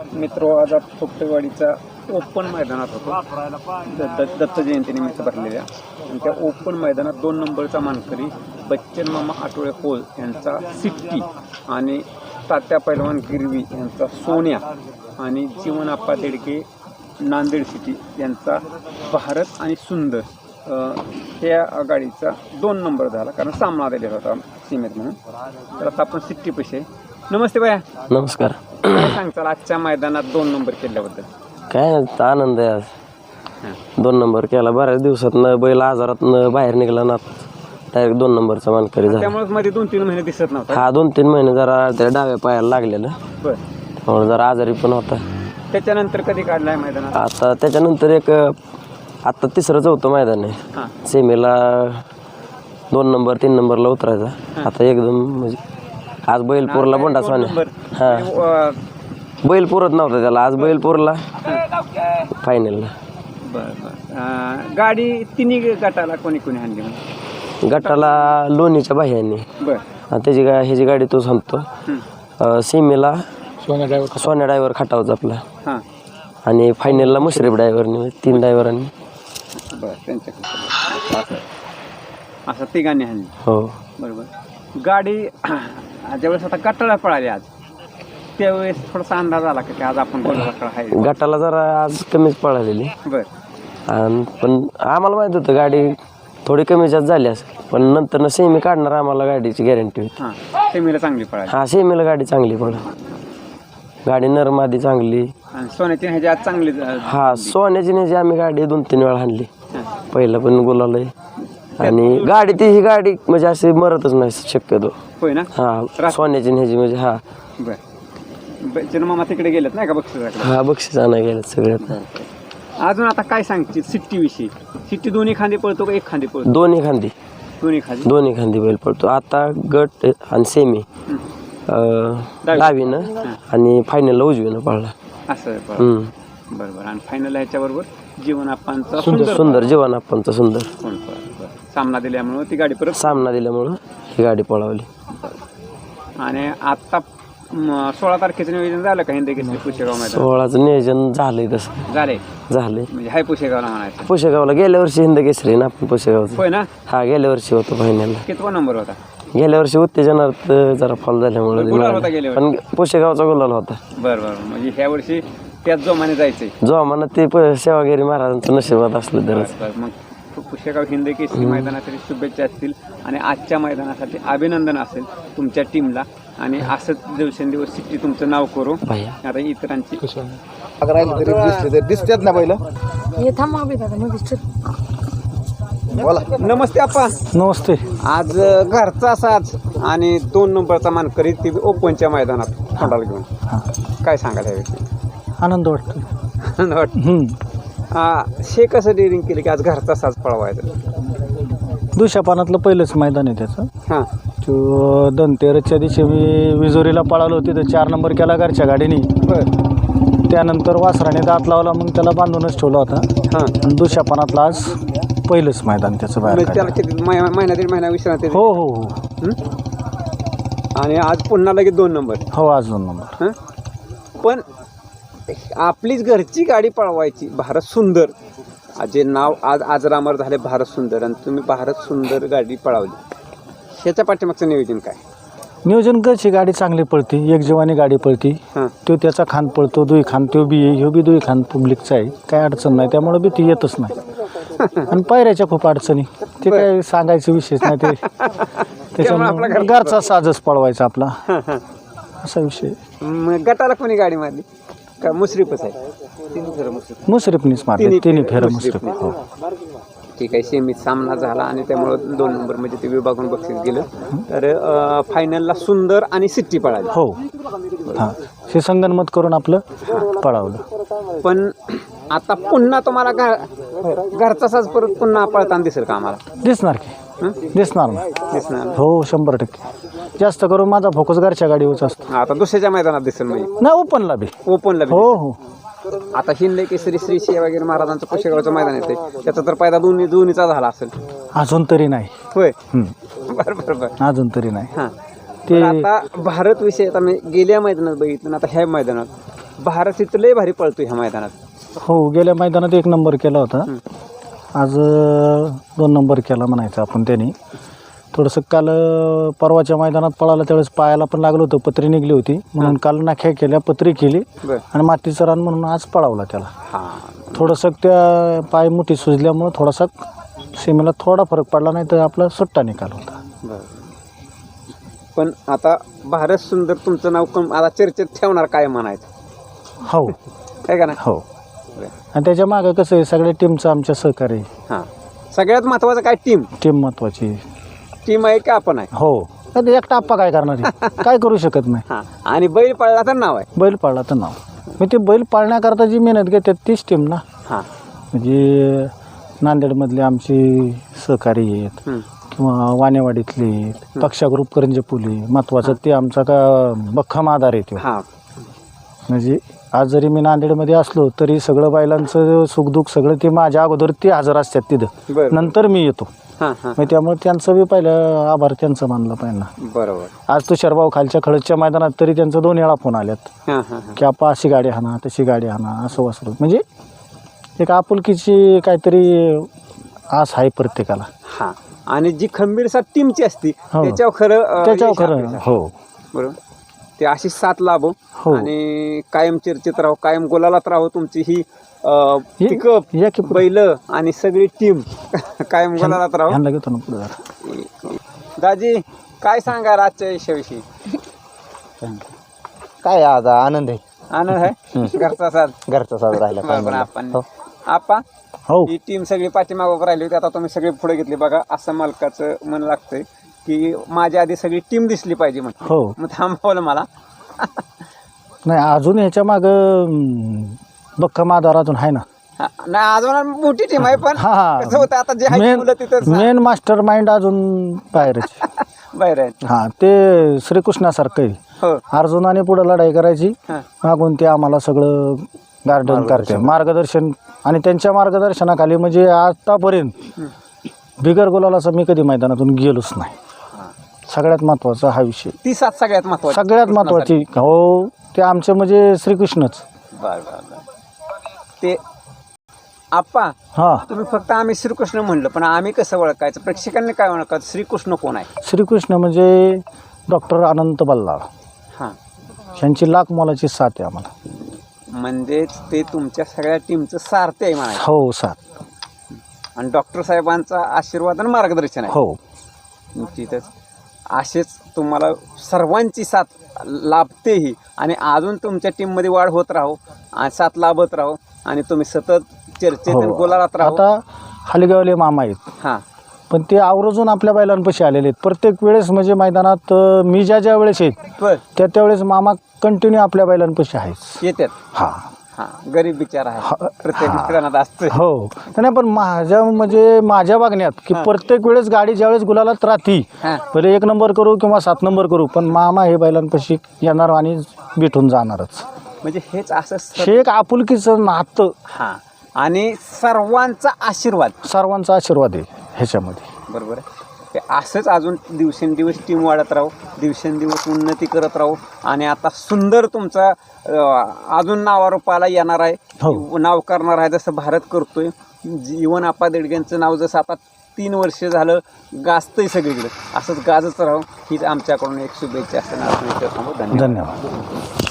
मित्र आज आपण फुकटेवाडीचा ओपन मैदानात होतो. द- द- दत्त जयंतीनिमित्त भरलेल्या. आणि त्या ओपन मैदानात दोन नंबरचा मानकरी बच्चन मामा आठवळे कोल यांचा सिट्टी आणि तात्या पैलवान गिरवी यांचा सोन्या आणि जीवन आप्पा देडके नांदेड सिटी यांचा भारत आणि सुंदर त्या गाडीचा दोन नंबर झाला. कारण सामना दिलेला होता सीमेत म्हणून. तर आता आपण सिट्टी पैसे नमस्ते बाया नमस्कार. काय सांगताल आजच्या मैदानात दोन नंबर केल्याबद्दल? काय आनंद आहे आज. दोन नंबर केला बऱ्याच दिवसातनं बैल आजारातनं बाहेर निघाला ना डायरेक्ट दोन नंबरचा मानकरी झाला. त्यामुळे मध्ये दोन तीन महिने दिसत नव्हता. हा दोन तीन महिने जरा त्या डाव्या पायाला लागलेलं. बर. त्यामुळे जरा आजारी पण होता. त्याच्यानंतर कधी काढलाय मैदानात? आता त्याच्यानंतर एक आता तिसरं चौथं मैदान आहे. हां. सेमीला दोन नंबर तीन नंबरला उतरायचा. आता एकदम म्हणजे आज बैलपूरला बोंडा सोन्या. नंबर. हा. अ, बैल पुरत नव्हता त्याला आज बैलपूरला. फायनलला बर बर. अ, गाडी तिन्ही गटाला कोणी कोणी आणली म्हणजे गटाला लोणीच्या बाह्यांनी बर. आणि त्याची गा ह्याची गाडी तो सांगतो हं. सीमेला सोन्या ड्रायव्हर सोन्या ड्रायव्हर खाटावचा आपला. हां. आणि फायनलला मुश्रीफ ड्रायव्हरने तीन ड्रायव्हरांनी बर त्यांच्याकडे. असं. असं तिघांनी आणली. हो. बरोबर. गाडी ज्यावेळेस आता गटाला पळाली आज त्यावेळेस थोडासा अंदाज आला की आज आपण आहे गटाला जरा आज कमीच पळालेली. बर. आणि पण आम्हाला माहीत होतं गाडी थोडी कमी जास्त झाली असेल पण नंतर सेमी काढणार आम्हाला गाडीची गॅरंटी होती. हां सेमीला चांगली पळाली. हा सेमीला गाडी चांगली पड गाडी नरम आधी चांगली. आणि सोन्याची ह्याची आज चांगली हा सोन्याची नेची आम्ही गाडी दोन तीन वेळा आणली. पहिलं पण गुलालय आणि गाडी ती ही गाडी म्हणजे अशी मरतच नाही शक्यतो. होय ना? हा सोन्याची न्यायची म्हणजे हा. बर. तिकडे गेलेत नाही का बक्षिसाकडे? हा बक्षीस आणायला गेलं सगळ्यात अजून आता काय सांगते सिट्टी विषयी सिट्टी दोन्ही खांदे पळतो का एक खांदे पळतो? दोन्ही खांदी. दोन्ही खांदे? दोन्ही खांदी बैल पडतो आता गट आणि सेमी. डावीनं आणि फायनलला उजवीनं पडला असं आहे हम्म. बरं बरं. आणि फायनल ह्याच्याबरोबर? जीवन आप्पांचा सुंदर सुंदर जीवन आपणचं सुंदर. कोण. सामना दिल्यामुळं ती गाडी परत सामना दिल्यामुळं ही गाडी पळवली. आणि आता म, सोळा तारखेचं नियोजन झालं का हिंदी केसरी पुशेगाव मैदान? सोहळाचं नियोजन झालंय तसं. झाले झालंय. म्हणजे हाय पुशेगावला म्हणायचं. पुशेगावला गेल्या वर्षी हिंद केसरी ना आपण पुशेगावचं. होय ना? हा गेल्या वर्षी होतो फायनलला कितवा नंबर होता? गेल्या वर्षी उत्तेजनार्थ जरा फॉल झाल्यामुळे गुलाल होता गेल्या पण पुशेगावचा गुलाल होता. बरं बरं. म्हणजे ह्या वर्षी त्याच जोमाने जायचंय. जो आम्हाला ते प- सेवागिरी महाराजांचं नशिबात असलं तरच. बरं, मग पु- पुशेगाव हिंद केसरी मैदानासाठी शुभेच्छा असतील आणि आजच्या मैदानासाठी अभिनंदन असेल तुमच्या टीमला. आणि असंच दिवसेंदिवस सिटी तुमचं नाव करू. भैया आता इतरांची राहिले तरी दिसले तरी दिसतात ना पहिलं हे थांबा बे दादा मग बोला. नमस्ते आप्पा नमस्ते. आज अ, घरचा साज आणि दोन नंबरचा मानकरी ती ओपनच्या मैदानात तोंडाला घेऊन. काय सांगाल याविषयी? आनंद वाटतो. आनंद वाटतं. आ, शे कसं डेअरिंग केली की आज घरचा साज पळवायचा? दुसऱ्या पानातलं पहिलंच मैदान आहे त्याचं. हां. तो धनतेरसच्या दिवशी मी विजोरीला पळालो होती तर चार नंबर केला घरच्या गाडीने. बर त्यानंतर वासराने दात लावला मग त्याला बांधूनच ठेवला होता. हां. आणि दुसऱ्या पानातलं आज पहिलंच मैदान त्याचं बाहेर म्हणजे त्याला काढलं. किती मै- महिना दीड महिना विश्रांती. हो हो हो. हं? आणि आज पुन्हा लगेच दोन नंबर. हो आज दोन नंबर. हं? पण आपलीच घरची गाडी पळवायची भारत सुंदर. जे नाव आज आजरामर झाले भारत सुंदर आणि तुम्ही भारत सुंदर गाडी पळवली. ह्याच्या पाठीमागचं नियोजन काय? नियोजन कशी गाडी चांगली पळती एक जीवानी गाडी पळती. हां. तो त्याचा खान पळतो दुई खान तो बी आहे ह्यो बी दुई खान पब्लिकचा आहे. काय अडचण नाही त्यामुळे बी ती येतच नाही. आणि पायऱ्याच्या खूप अडचणी. ते काय सांगायचं विषयच नाही ते. त्याच्यामुळे घरचा साजच पळवायचा आपला. असा विषय मग गटाला कोणी गाडी मारली? का मुश्रीफच आहे. मुश्रीफ. मुसरीफनीच मारले तिन्ही फेर मुसरीफने. हो. ठीक आहे सेमीत सामना झाला आणि त्यामुळं दोन नंबर म्हणजे ते विभागून बक्षीस गेलं. तर अं, फायनलला सुंदर आणि सिट्टी पळाली. हो. हां. हे संगनमत करून आपलं पळावलं. पण आता पुन्हा तुम्हाला घ- घरचा साज परत पुन्हा पळताना दिसेल का आम्हाला? दिसणार की. हं? दिसणार ना. दिसणार हो शंभर टक्के. जास्त करून माझा फोकस घरच्या गाडीवरच असतो. आता दुसऱ्याच्या मैदानात दिसेल म्हणजे नाही ओपनला बी. ओपनला बी. हो हो. आता हिंदे केसरी श्री शिवागिरी महाराजांचं पुशेगावचं मैदान येते त्याचा तर फायदा दोन्ही दोन्हीचा झाला असेल. अजून तरी नाही. होय. हं. बरं बरं बरं. अजून तरी नाही. हां. ते पण आता भारत विषय आता मी गेल्या मैदानात बघितलं आणि आता ह्या मैदानात. भारत इथं लय भारी पळतोय ह्या मैदानात. हो गेल्या मैदानात एक नंबर केला होता. आज अं, दोन नंबर केला म्हणायचं आपण त्यांनी. थोडंसं काल अं, परवाच्या मैदानात पळाला त्यावेळेस पायाला पण लागलं होतं पत्री निघली होती. म्हणून काल नाख्या केल्या पत्री केली. बर. आणि मातीचं रान म्हणून आज पळावला त्याला. हा. थोडंसं त्या पाय मुठी सुजल्यामुळं थोडासा सीमेला थोडा फरक पडला नाही तर आपला सुट्टा निकाल होता. बर. पण आता भारत सुंदर तुमचं नाव कम आता चर्चेत ठेवणार काय म्हणायचं? हो. काय का ना हो. आणि त्याच्या मागं कसं आहे सगळ्या टीमचं आमच्या सहकार्य. हां. सगळ्यात महत्वाचं काय टीम टीम महत्वाची. टीम आहे का आपण आहे? हो. आता एकटा आप्पा काय करणार आहे? काय करू शकत नाही. हां. आणि बैल पळला तर नाव आहे? बैल पाळला तर नाव. मी ते बैल पाळण्याकरता जी मेहनत घेतात तीच टीम ना. हां. म्हणजे नांदेडमधले आमचे सहकारी आहेत. किंवा वानेवाडीतले आहेत पक्षा ग्रुप करंजपुली महत्वाचं ते आमचा का बख्खम आधार आहे तो. हां. म्हणजे आज जरी मी नांदेडमध्ये असलो तरी सगळं बैलांचं सुखदुःख सगळं ते माझ्या अगोदर ते हजर असतात तिथं. नंतर मी येतो. हां हां मग त्यामुळे त्यांचं बी पहिलं आभार त्यांचं मानलं पाहिजे ना बरोबर. आज तो शरभाऊ खालच्या खळदच्या मैदानात तरी त्यांचं दोन वेळा फोन आल्यात. हां हां हां. की आपा अशी गाडी हाणा तशी गाडी हाणा असं वासरू. म्हणजे एक आपुलकीची काहीतरी आस आहे प्रत्येकाला. हां. आणि जी खंबीर साथ टीमची असती हो. त्याच्यावर खरं अं, त्याच्यावर यश खरं. हो. बरोबर. ते अशी साथ लाभो हो. आणि कायम चर्चेत राहो कायम गोलालात राहो तुमची ही हे- पिकअप या की पुढं. बैल आणि सगळी टीम कायम गोलालात राहो. ह्यांना घेतो ना पुढे जरा. दाजी काय सांगा आजच्या विषयाविषयी काय आज आनंद आहे? आनंद आहे? घरचा साथ घरचा साज राहिला बरोबर आपण आपा? हो. ही टीम सगळी पाठीमागं राहिली होती आता तुम्ही सगळे पुढे घेतली बघा असं मालकाचं मन लागतंय. की माझ्या आधी सगळी टीम दिसली पाहिजे म्हटलं हो. मग थांबवलं मला. नाही अजून ह्याच्या मागं बक्कम अजून आहे ना. हा, नाही अजून मोठी टीम आहे पण हा. कसं होतं आता जे आहे मेन मुलं तिथं मेन मास्टर माइंड अजून बाहेरच. बाहेर आहेत हा ते श्रीकृष्णासारखं आहे. हो. अर्जुनाने पुढे लढाई करायची. हा. मागून ते आम्हाला सगळं गार्डन करते. मार्गदर्शन. आणि त्यांच्या मार्गदर्शनाखाली म्हणजे आतापर्यंत बिगर गुलालाचा मी कधी मैदानातून गेलोच नाही. सगळ्यात महत्त्वाचा हा विषय. ती साथ सगळ्यात महत्वाची. सगळ्यात महत्त्वाची हो ते आमचे म्हणजे श्रीकृष्णच. बर बर बर. ते आप्पा हा. तुम्ही फक्त आम्ही श्रीकृष्ण म्हणलं पण आम्ही कसं ओळखायचं? प्रेक्षकांनी काय ओळखायचं? श्रीकृष्ण कोण आहे? श्रीकृष्ण म्हणजे डॉक्टर अनंत बल्लाळ. हां. यांची लाख मोलाची साथ आहे आम्हाला. म्हणजेच ते तुमच्या सगळ्या टीमचं सारथी आहे म्हणायचं. हो साथ. आणि डॉक्टर साहेबांचा आशीर्वाद आणि मार्गदर्शन आहे. हो. तिथंच असेच तुम्हाला सर्वांची साथ लाभतेही. आणि अजून तुमच्या टीममध्ये वाढ होत राहो आणि साथ लाभत राहो. आणि तुम्ही सतत चर्चेत राहो. हो. आता हलगावले मामा आहेत. हां. पण ते आवर्जून आपल्या बैलांपाशी आलेले आहेत. प्रत्येक वेळेस म्हणजे मैदानात अं, मी ज्या ज्या वेळेस आहेत बर. त्या त्यावेळेस मामा कंटिन्यू आपल्या बैलांपाशी आहेच येतात. हां. गरीब बिचार आहे. हा, प्रत्येक. मित्रांना असतं हो. नाही पण माझ्या म्हणजे माझ्या बघण्यात की प्रत्येक वेळेस गाडी ज्यावेळेस गुलालात राहती पहिले एक नंबर करू किंवा सात नंबर करू पण मामा हे बैलांपाशी येणार आणि भेटून जाणारच. म्हणजे हेच असं हे एक आपुलकीचं नातं. हां. आणि सर्वांचा आशीर्वाद. सर्वांचा आशीर्वाद आहे ह्याच्यामध्ये. बरोबर आहे. ते असंच अजून दिवसेंदिवस टीम वाढत राहू दिवसेंदिवस उन्नती करत राहू. आणि आता सुंदर तुमचा अजून नावारूपाला येणार आहे. हो. नाव करणार आहे जसं भारत करतोय. जीवन आपा देडग्यांचं नाव जसं आता तीन वर्ष झालं गाजतंय सगळीकडे. असंच गाजत राहू. हीच आमच्याकडून एक शुभेच्छा असं नाव धन्यवाद. धन्यवाद.